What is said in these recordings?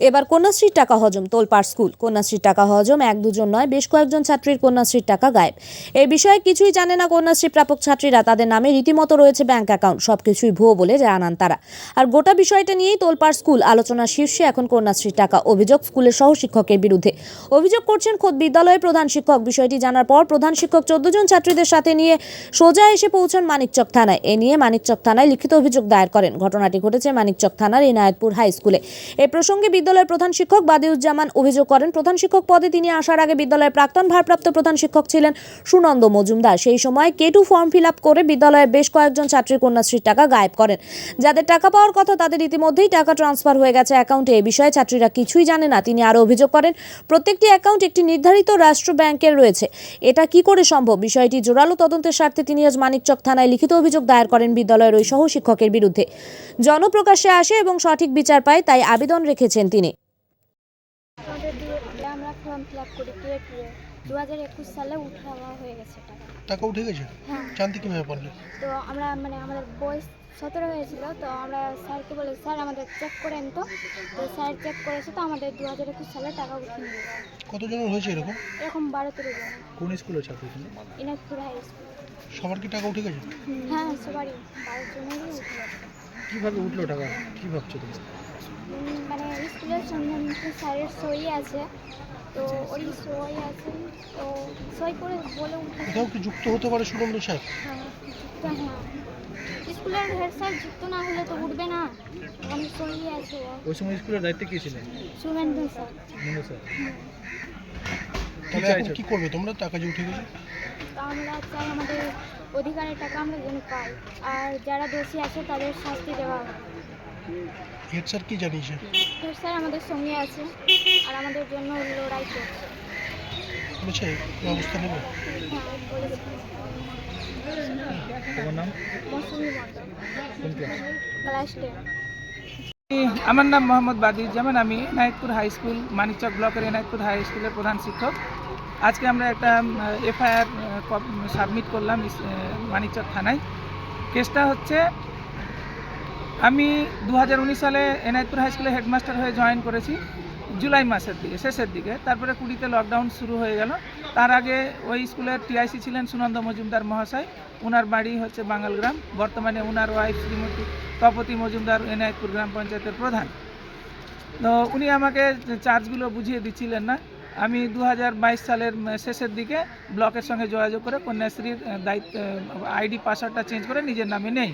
এবার কন্যাশ্রীর টাকা হজম, তোলপাড় স্কুল। কন্যাশ্রীর টাকা হজম এক দুজন নয়, বেশ কয়েকজন ছাত্রীর কন্যাশ্রীর টাকা গায়েব। এই বিষয়ে কিছুই জানে না কন্যাশ্রী প্রাপক ছাত্রীরা। তাদের নামে রীতিমতো রয়েছে ব্যাংক অ্যাকাউন্ট। সবকিছুই ভুয়ো বলে জানান তারা। আর গোটা বিষয়টা নিয়েই তোলপাড় স্কুল আলোচনার শীর্ষে এখন কন্যাশ্রীর টাকা অভিযোগ স্কুলের সহ শিক্ষকের বিরুদ্ধে। অভিযোগ করছেন খোদ বিদ্যালয়ের প্রধান শিক্ষক। বিষয়টি জানার পর প্রধান শিক্ষক চোদ্দ জন ছাত্রীদের সাথে নিয়ে সোজা এসে পৌঁছান মানিকচক থানায়। এ নিয়ে মানিকচক থানায় লিখিত অভিযোগ দায়ের করেন। ঘটনাটি ঘটেছে মানিকচক থানার এনায়েতপুর হাই স্কুলে। এ প্রসঙ্গে বিদ্যালয়ের প্রধান শিক্ষক বাদিউজ্জামান অভিযোগ করেন, প্রধান শিক্ষক পদে তিনি আসার আগে বিদ্যালয়ের প্রাক্তন ভারপ্রাপ্ত প্রধান শিক্ষক ছিলেন সুনন্দ মজুমদার। সেই সময় কেটু ফর্ম ফিল করে বিদ্যালয়ের বেশ কয়েকজন ছাত্রীর কন্যাশ্রীর টাকা গায়েব করেন। যাদের টাকা পাওয়ার কথা তাদের ইতিমধ্যেই টাকা ট্রান্সফার হয়ে গেছে অ্যাকাউন্টে। এ বিষয়ে ছাত্রীরা কিছুই জানে না। তিনি আরও অভিযোগ করেন, প্রত্যেকটি অ্যাকাউন্ট একটি নির্ধারিত রাষ্ট্র ব্যাংকের রয়েছে। এটা কি করে সম্ভব? বিষয়টি জোরালো তদন্তের স্বার্থে তিনি আজ মানিকচক থানায় লিখিত অভিযোগ দায়ের করেন বিদ্যালয়ের ওই সহ শিক্ষকের বিরুদ্ধে। জনপ্রকাশ্যে আসে এবং সঠিক বিচার পায়, তাই আবেদন রেখেছেন তিনি আমাদের দিয়ে আমরা ফর্ম ফিল আপ করি দু হাজার একুশ সালে হয়ে গেছে টাকা টাকা উঠে গেছে? হ্যাঁ। জানতে কীভাবে পারলে? তো আমরা মানে আমাদের বয়স সতেরো হয়েছিল তো আমরা স্যারকে বলে স্যার আমাদের চেক করেন তো। তো স্যার চেক করেছে তো আমাদের দু হাজার একুশ সালে টাকা উঠে নিয়ে গেছে। কতজনের হয়েছে এরকম? এরকম বারো তেরো জন। কোন স্কুলের ছাত্র তুমি ইনাজপুর হাই স্কুল। সবার কি টাকা উঠে গেছে? হ্যাঁ সবারই। বারো জনেরই উঠে গেছে। কীভাবে উঠল টাকা? কি ভাবছ তুমি? মানে স্কুলের সম্বন্ধে স্যারের সই আছে তো ওই সই আছে তো সই করে বলে উঠে এটাও কি যুক্ত হতে পারে সুনন্দ সাহেব হ্যাঁ হ্যাঁ। স্কুলের হেড স্যার যুক্ত না হলে তো উঠবে না। আমি সই আছে। ওই সময় স্কুলের দায়িত্বে কে ছিলেন? শুভেন্দু স্যার। মনু স্যার। তাহলে এখন কি করবে তোমরা? টাকা যে উঠে গেছে। আমরা চাই আমাদের অধিকারের টাকা আমরা যেন পাই। আর যারা দোষী আছে তাদের শাস্তি দেওয়া। হোক। হেড স্যার কি জানিয়েছে হেড স্যার আমাদের সঙ্গে আছে। আর আমাদের জন্য লড়াই করছে। বলেছে ব্যবস্থা নেবে? হ্যাঁ তোমার নাম? ক্লাস আমার নাম মোহাম্মদ বাদিউজ্জামান। আমি এনায়তপুর হাই স্কুল মানিকচক ব্লকের এনায়তপুর হাই স্কুলের প্রধান শিক্ষক। আজকে আমরা একটা এফআইআর সাবমিট করলাম মানিকচক থানায়। কেসটা হচ্ছে আমি দু হাজার উনিশ সালে এনায়তপুর হাই স্কুলে হেডমাস্টার হয়ে জয়েন করেছি, জুলাই মাসের দিকে, শেষের দিকে। তারপরে কুড়িতে লকডাউন শুরু হয়ে গেল। তার আগে ওই স্কুলের টিআইসি ছিলেন সুনন্দ মজুমদার মহাশয়। ওনার বাড়ি হচ্ছে বাঙালগ্রাম বর্তমানে ওনার ওয়াইফ শ্রীমতী তপতি মজুমদার এনায়তপুর গ্রাম পঞ্চায়েতের প্রধান। তো উনি আমাকে চার্জগুলো বুঝিয়ে দিচ্ছিলেন না। আমি দু হাজার বাইশ সালের শেষের দিকে ব্লকের সঙ্গে যোগাযোগ করে কন্যাশ্রীর দায়িত্ব আইডি পাসওয়ার্ডটা চেঞ্জ করে নিজের নামে নেই।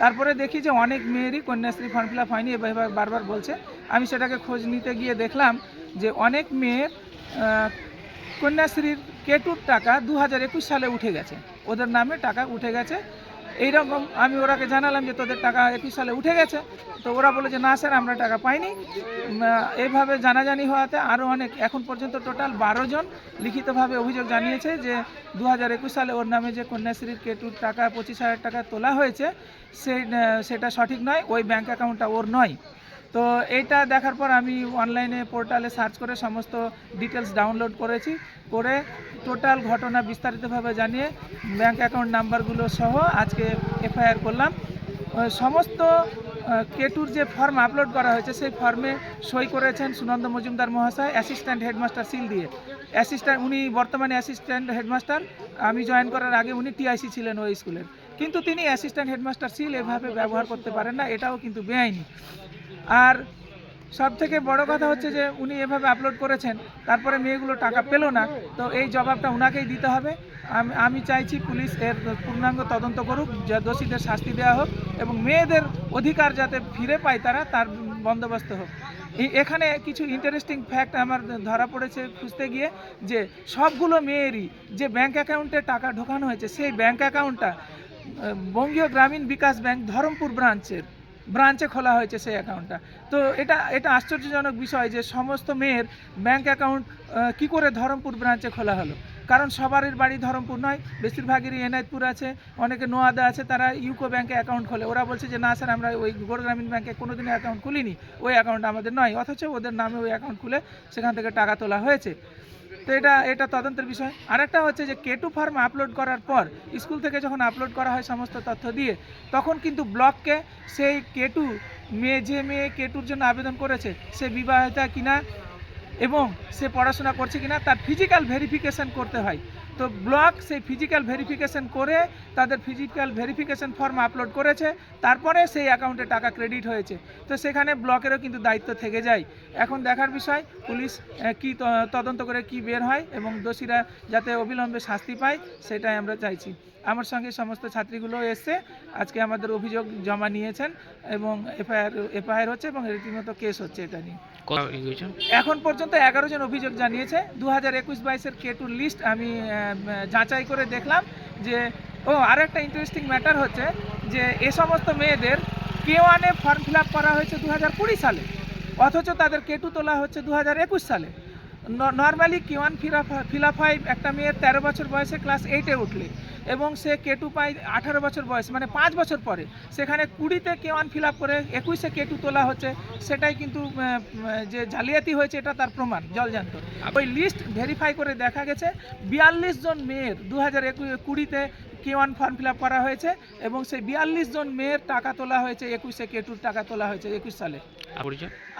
তারপরে দেখি যে অনেক মেয়েরই কন্যাশ্রী ফর্ম ফিল আপ হয়নি, এবার বারবার বলছে। আমি সেটাকে খোঁজ নিতে গিয়ে দেখলাম যে অনেক মেয়ের কন্যাশ্রীর কেটুর টাকা দু হাজার একুশ সালে উঠে গেছে। ওদের নামে টাকা উঠে গেছে। এইরকম আমি ওরাকে জানালাম যে তোদের টাকা একুশ সালে উঠে গেছে। তো ওরা বলে যে, না স্যার, আমরা টাকা পাইনি। এইভাবে জানাজানি হওয়াতে আরও অনেক, এখন পর্যন্ত টোটাল বারো জন লিখিতভাবে অভিযোগ জানিয়েছে যে দু হাজার একুশ সালে ওর নামে যে কন্যাশ্রীর কেটুর টাকা পঁচিশ হাজার টাকা তোলা হয়েছে সেই সেটা সঠিক নয়, ওই ব্যাঙ্ক অ্যাকাউন্টটা ওর নয়। তো এইটা দেখার পর আমি অনলাইনে পোর্টালে সার্চ করে সমস্ত ডিটেলস ডাউনলোড করেছি, করে টোটাল ঘটনা বিস্তারিতভাবে জানিয়ে ব্যাংক অ্যাকাউন্ট নাম্বারগুলো সহ আজকে এফআইআর করলাম। সমস্ত কেটুর যে ফর্ম আপলোড করা হয়েছে, সেই ফর্মে সই করেছেন সুনন্দ মজুমদার মহাশয় অ্যাসিস্ট্যান্ট হেডমাস্টার সিল দিয়ে। অ্যাসিস্ট্যান্ট উনি বর্তমানে অ্যাসিস্ট্যান্ট হেডমাস্টার আমি জয়েন করার আগে উনি টিআইসি ছিলেন ওই স্কুলের কিন্তু তিনি অ্যাসিস্ট্যান্ট হেডমাস্টার সিল এভাবে ব্যবহার করতে পারেন না, এটাও কিন্তু বেআইনি। আর সব থেকে বড় কথা হচ্ছে যে উনি এভাবে আপলোড করেছেন, তারপরে মেয়েগুলো টাকা পেল না, তো এই জবাবটা ওনাকেই দিতে হবে। আমি আমি চাইছি পুলিশ এর পূর্ণাঙ্গ তদন্ত করুক, যা দোষীদের শাস্তি দেওয়া হোক, এবং মেয়েদের অধিকার যাতে ফিরে পায় তারা, তার বন্দোবস্ত হোক। এখানে কিছু ইন্টারেস্টিং ফ্যাক্ট আমার ধরা পড়েছে খুঁজতে গিয়ে, যে সবগুলো মেয়েরই যে ব্যাংক অ্যাকাউন্টে টাকা ঢোকানো হয়েছে, সেই ব্যাংক অ্যাকাউন্টটা বঙ্গীয় গ্রামীণ বিকাশ ব্যাংক ধরমপুর ব্রাঞ্চের ব্রাঞ্চে খোলা হয়েছে সেই অ্যাকাউন্টটা তো এটা এটা আশ্চর্যজনক বিষয় যে সমস্ত মেয়ের ব্যাংক অ্যাকাউন্ট কি করে ধরমপুর ব্রাঞ্চে খোলা হলো? কারণ সবারই বাড়ি ধরমপুর নয়, বেশিরভাগেরই এনায়তপুর আছে, অনেকে নোয়াদা আছে, তারা ইউকো ব্যাংকে অ্যাকাউন্ট খোলে। ওরা বলছে যে, না স্যার আমরা ওই গোড় গ্রামীণ ব্যাংকে কোনোদিনও অ্যাকাউন্ট খুলিনি, ওই অ্যাকাউন্ট আমাদের নয়, অথচ ওদের নামে ওই অ্যাকাউন্ট খুলে সেখান থেকে টাকা তোলা হয়েছে। তো এটা এটা তদন্তের বিষয়। আরেকটা হচ্ছে যে কেটু ফার্ম আপলোড করার পর, স্কুল থেকে যখন আপলোড করা হয় সমস্ত তথ্য দিয়ে, তখন কিন্তু ব্লককে সেই কেটু, মেয়ে যে মেয়ে কেটুর জন্য আবেদন করেছে, সে বিবাহিতা কিনা এবং সে পড়াশোনা করছে কিনা, তার ফিজিক্যাল ভেরিফিকেশন করতে হয়। তো ব্লক সেই ফিজিক্যাল ভেরিফিকেশন করে তাদের ফিজিক্যাল ভেরিফিকেশন ফর্ম আপলোড করেছে, তারপরে সেই অ্যাকাউন্টে টাকা ক্রেডিট হয়েছে। তো সেখানে ব্লকেরও কিন্তু দায়িত্ব থেকে যায়। এখন দেখার বিষয়, পুলিশ কি তদন্ত করে কি বের হয় এবং দোষীরা যাতে অবিলম্বে শাস্তি পায়, সেটাই আমরা চাইছি। আমার সঙ্গে সমস্ত ছাত্রীগুলো এসছে। আজকে আমাদের অভিযোগ জমা নিয়েছেন এবং এফআইআর এফআইআর হচ্ছে এবং রীতিমতো কেস হচ্ছে এটা নিয়ে। এখন পর্যন্ত এগারো জন অভিযোগ জানিয়েছে। দু হাজার একুশ বাইশের কেটুর লিস্ট আমি যাচাই করে দেখলাম যে ও আর একটা ইন্টারেস্টিং ম্যাটার হচ্ছে যে এ সমস্ত মেয়েদের কে ওয়ানে ফর্ম ফিল আপ করা হয়েছে দু হাজার কুড়ি সালে। অথচ তাদের কেটু তোলা হচ্ছে দু হাজার একুশ সালে। নর্মালি কে ওয়ান ফিল আপ হয় একটা মেয়ের তেরো বছর বয়সে ক্লাস এইটে উঠলে এবং সে কেটু পায় আঠারো বছর বয়স মানে পাঁচ বছর পরে। সেখানে কুড়িতে কে ওয়ান ফিল আপ করে একুশে কেটু তোলা হচ্ছে। সেটাই কিন্তু যে জালিয়াতি হয়েছে এটা তার প্রমাণ জলজান্ত ওই লিস্ট ভেরিফাই করে দেখা গেছে, বিয়াল্লিশ জন মেয়ের দু হাজার একুশ কুড়িতে কে ওয়ান ফর্ম ফিল করা হয়েছে এবং সেই বিয়াল্লিশ জন মেয়ের টাকা তোলা হয়েছে একুশে কে টুর টাকা তোলা হয়েছে একুশ সালে।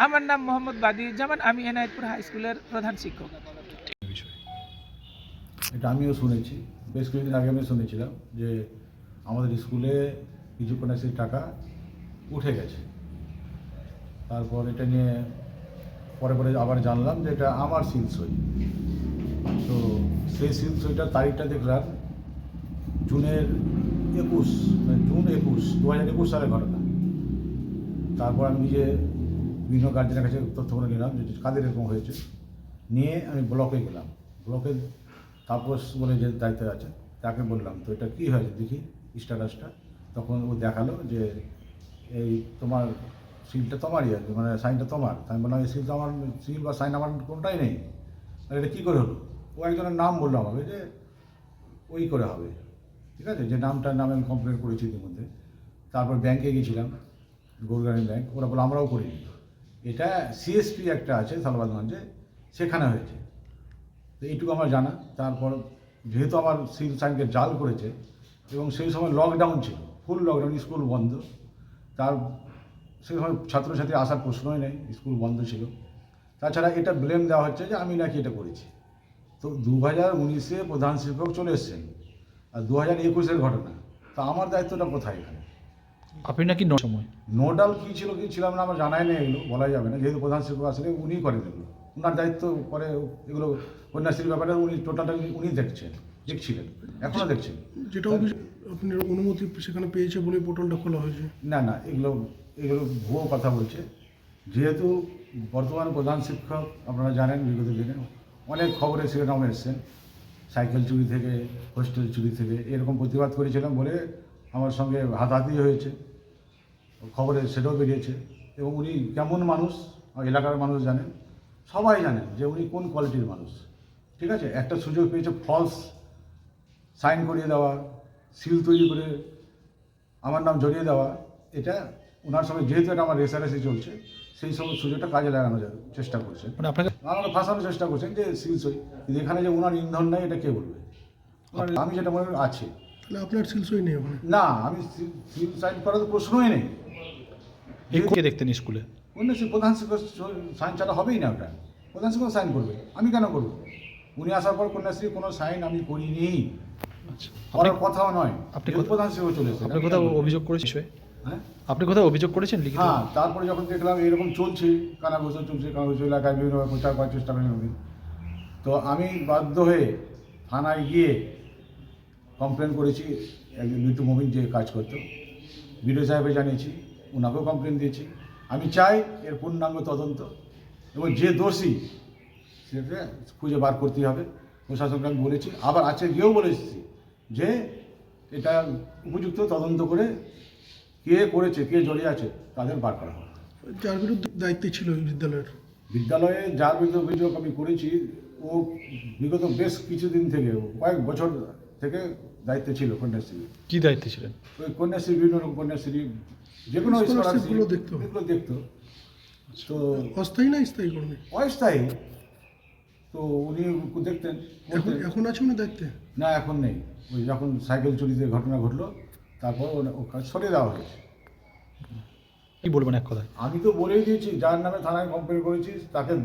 আমার নাম মোহাম্মদ বাদিউজ্জামান আমি এনায়তপুর হাই স্কুলের প্রধান শিক্ষক। এটা আমিও শুনেছি বেশ কিছুদিন আগে আমি শুনেছিলাম যে আমাদের স্কুলে কিছু কন্যাশ্রীর টাকা উঠে গেছে। তারপর এটা নিয়ে পরে পরে আবার জানলাম যে এটা আমার সিল সই। তো সেই সিল সইটার তারিখটা দেখলাম জুনের একুশ মানে জুন একুশ দু হাজার একুশ সালের ঘটনা। তারপর আমি নিজে বিভিন্ন গার্জেনের কাছে তথ্যগুলো নিলাম যে কাদের এরকম হয়েছে। নিয়ে আমি ব্লকে গেলাম। ব্লকে তাপস বলে যে দায়িত্বে আছে, তাকে বললাম, তো এটা কী হয়েছে? দেখি স্ট্যাটাসটা তখন ও দেখাল যে এই তোমার সিলটা তোমারই আছে মানে সাইনটা তোমার। আমি বললাম, এই সিল তো আমার সিল বা সাইন আমার কোনটাই নেই। তাহলে এটা কী করে হলো? ও একজনের নাম বলল আমাকে যে ওই করে হবে। ঠিক আছে? যে নামটার নামে আমি কমপ্লেন করেছি ইতিমধ্যে। তারপর ব্যাংকে গেছিলাম গৌরগানি ব্যাংক ওরা বলে আমরাও করিনি। এটা সিএসপি একটা আছে সালবাদগঞ্জে সেখানে হয়েছে। তো এইটুকু আমার জানা। তারপর যেহেতু আমার সিল সাইনকে জাল করেছে এবং সেই সময় লকডাউন ছিল ফুল লকডাউন স্কুল বন্ধ। তার সেই সময় ছাত্রছাত্রী আসার প্রশ্নই নেই, স্কুল বন্ধ ছিল। তাছাড়া এটা ব্লেম দেওয়া হচ্ছে যে আমি নাকি এটা করেছি। তো দু হাজার উনিশে প্রধান শিক্ষক চলে এসছেন। আর দু হাজার একুশের ঘটনা, তা আমার দায়িত্বটা কোথায় এখানে? আপনি নাকি ন সময়? নোডাল কী ছিল কি ছিলাম না আমার জানাই নেই এগুলো বলাই যাবে না। যেহেতু প্রধান শিক্ষক আসলে উনিই করেন এগুলো। ওনার দায়িত্ব পরে এগুলো কন্যাশ্রীর ব্যাপারে উনি টোটালটা উনি দেখছেন দেখছিলেন এখনও দেখছেন। যেটা অভিযোগ আপনি অনুমতি সেখানে পেয়েছে বলে পোর্টালটা খোলা হয়েছে? না না এগুলো এগুলো ভুয়ো কথা বলছে। যেহেতু বর্তমান প্রধান শিক্ষক আপনারা জানেন বিগত দিনে অনেক খবরে শিরোনামে এসছেন। সাইকেল চুরি থেকে হোস্টেল চুরি থেকে এরকম প্রতিবাদ করেছিলাম বলে আমার সঙ্গে হাতাহাতি হয়েছে। খবরে সেটাও বেরিয়েছে। এবং উনি কেমন মানুষ এলাকার মানুষ জানেন সবাই জানেন যে উনি কোন কোয়ালিটির মানুষ। ঠিক আছে? একটা সুযোগ পেয়েছে ফলস সাইন করিয়ে দেওয়া সিল তৈরি করে আমার নাম জড়িয়ে দেওয়া। এটা ওনার সঙ্গে যেহেতু এটা আমার রেসারেসি চলছে সেই সব সুযোগটা কাজে লাগানোর চেষ্টা করছেন মানে আপনাকে আমাকে ফাঁসানোর চেষ্টা করছেন যে সিল সই কিন্তু এখানে যে ওনার ইন্ধন নেই এটা কে বলবে? আমি যেটা মনে আছে। তাহলে আপনার সিলসই নেই ওখানে? না আমি সিল- সাইন করার তো প্রশ্নই নেই। কে দেখতেন স্কুলে? অন্য প্রধান শিক্ষক সাইন চালা হবেই না ওটা। প্রধান শিক্ষক সাইন করবে। আমি কেন করব? উনি আসার পর কন্যাশ্রী কোনো সাইন আমি করিনি। আচ্ছা করার কথাও নয়। আপনি প্রধান শিক্ষক চলে এসেছেন, আপনি কোথাও অভিযোগ করেছেন বিষয়ে? হ্যাঁ? আপনি কোথাও অভিযোগ করেছেন লিখিত? হ্যাঁ তারপরে যখন দেখলাম এরকম চলছে কানাঘোষা চলছে কানাঘোষা এলাকায় বিভিন্নভাবে প্রচার করার চেষ্টা করেন তো আমি বাধ্য হয়ে থানায় গিয়ে কমপ্লেন করেছি একজন মিটু মমিন যে কাজ করতো। বিডিও সাহেবে জানিয়েছি ওনাকেও কমপ্লেন দিয়েছি। আমি চাই এর পূর্ণাঙ্গ তদন্ত এবং যে দোষী সেটা খুঁজে বার করতে হবে। প্রশাসনকে আমি বলেছি আবার আছে গিয়েও বলে এসেছি যে এটা উপযুক্ত তদন্ত করে কে করেছে কে জড়িয়ে আছে তাদের বার করা হবে। যার বিরুদ্ধে দায়িত্বে ছিল বিদ্যালয়ের? বিদ্যালয়ে যার বিরুদ্ধে অভিযোগ আমি করেছি ও বিগত বেশ কিছুদিন থেকে কয়েক বছর থেকে দায়িত্বে ছিল কন্যাশ্রী। কি দায়িত্বে ছিলেন? ওই কন্যাশ্রী বিভিন্ন রকম কন্যাশ্রী যে কোনো scholarship দেখতো? এগুলো দেখতো। তো অস্থায়ী না স্থায়ী কর্মী? অস্থায়ী। তো উনি দেখতেন এখন এখন আছে উনি দায়িত্বে? না এখন নেই। ওই যখন সাইকেল চুরিতে ঘটনা ঘটলো তারপর ও- ও কাজ সরিয়ে দেওয়া হয়েছে। কি বলবেন এক কথায়? আমি তো বলেই দিয়েছি যার নামে থানায় কমপ্লেন করেছি তাকে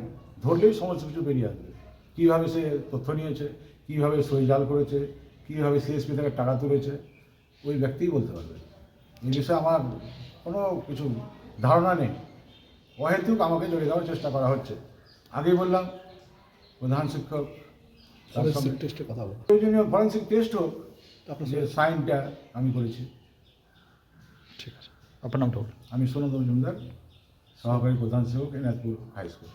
ধরলেই সমস্ত কিছু বেরিয়ে আসবে। কীভাবে সে তথ্য নিয়েছে কীভাবে সই জাল করেছে কীভাবে সিএসপি থেকে টাকা তুলেছে ওই ব্যক্তিই বলতে পারবে। এই বিষয়ে আমার কোনো কিছু ধারণা নেই। অহেতুক আমাকে জড়িয়ে দেওয়ার চেষ্টা করা হচ্ছে। আগেই বললাম প্রধান শিক্ষক টেস্টের কথা বলো। প্রয়োজনীয় ফরেন্সিক টেস্ট হোক যে সাইনটা আমি করেছি। ঠিক আছে। আপনার নামটা বলুন। আমি সোনদ মজুমদার সহকারী প্রধান শিক্ষক এনায়তপুর হাই স্কুল।